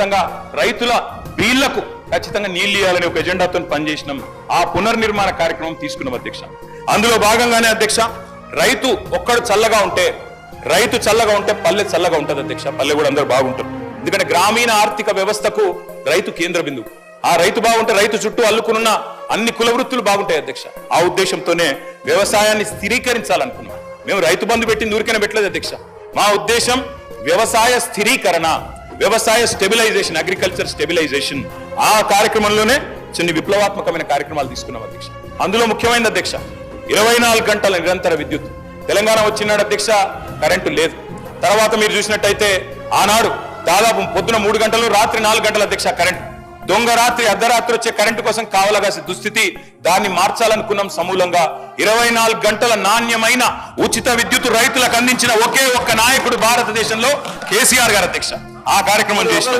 ఖచ్చితంగా రైతుల బీళ్ళకు ఖచ్చితంగా నీళ్ళు ఇవ్వాలని ఒక ఎజెండాతో పనిచేసినాం. ఆ పునర్నిర్మాణ కార్యక్రమం తీసుకున్నాం అధ్యక్ష. అందులో భాగంగానే అధ్యక్ష రైతు ఒక్కడు చల్లగా ఉంటే రైతు చల్లగా ఉంటే పల్లె చల్లగా ఉంటది అధ్యక్ష. పల్లె కూడా అందరూ బాగుంటారు. ఎందుకంటే గ్రామీణ ఆర్థిక వ్యవస్థకు రైతు కేంద్ర బిందువు. ఆ రైతు బాగుంటే రైతు చుట్టూ అల్లుకున్న అన్ని కుల వృత్తులు బాగుంటాయి అధ్యక్ష. ఆ ఉద్దేశంతోనే వ్యవసాయాన్ని స్థిరీకరించాలనుకున్నాం. మేము రైతు బంధు పెట్టింది ఊరికైనా పెట్టలేదు అధ్యక్ష. మా ఉద్దేశం వ్యవసాయ స్థిరీకరణ. వ్యవసాయ స్టెబిలైజేషన్ అగ్రికల్చర్ స్టెబిలైజేషన్ ఆ కార్యక్రమంలోనే చిన్న విప్లవాత్మకమైన కార్యక్రమాలు తీసుకున్నాం అధ్యక్ష. అందులో ముఖ్యమైన అధ్యక్ష ఇరవై నాలుగు గంటల నిరంతర విద్యుత్. తెలంగాణ వచ్చినాడు అధ్యక్ష కరెంటు లేదు. తర్వాత మీరు చూసినట్టయితే ఆనాడు దాదాపు పొద్దున మూడు గంటలు రాత్రి నాలుగు గంటల అధ్యక్ష కరెంట్. దొంగ రాత్రి అర్ధరాత్రి వచ్చే కరెంటు కోసం కావలగాసి దుస్థితి దాన్ని మార్చాలనుకున్నాం సమూలంగా. ఇరవై నాలుగు గంటల నాణ్యమైన ఉచిత విద్యుత్ రైతులకు అందించిన ఒకే ఒక్క నాయకుడు భారతదేశంలో కేసీఆర్ గారు అధ్యక్ష. ఆ కార్యక్రమం చేసిన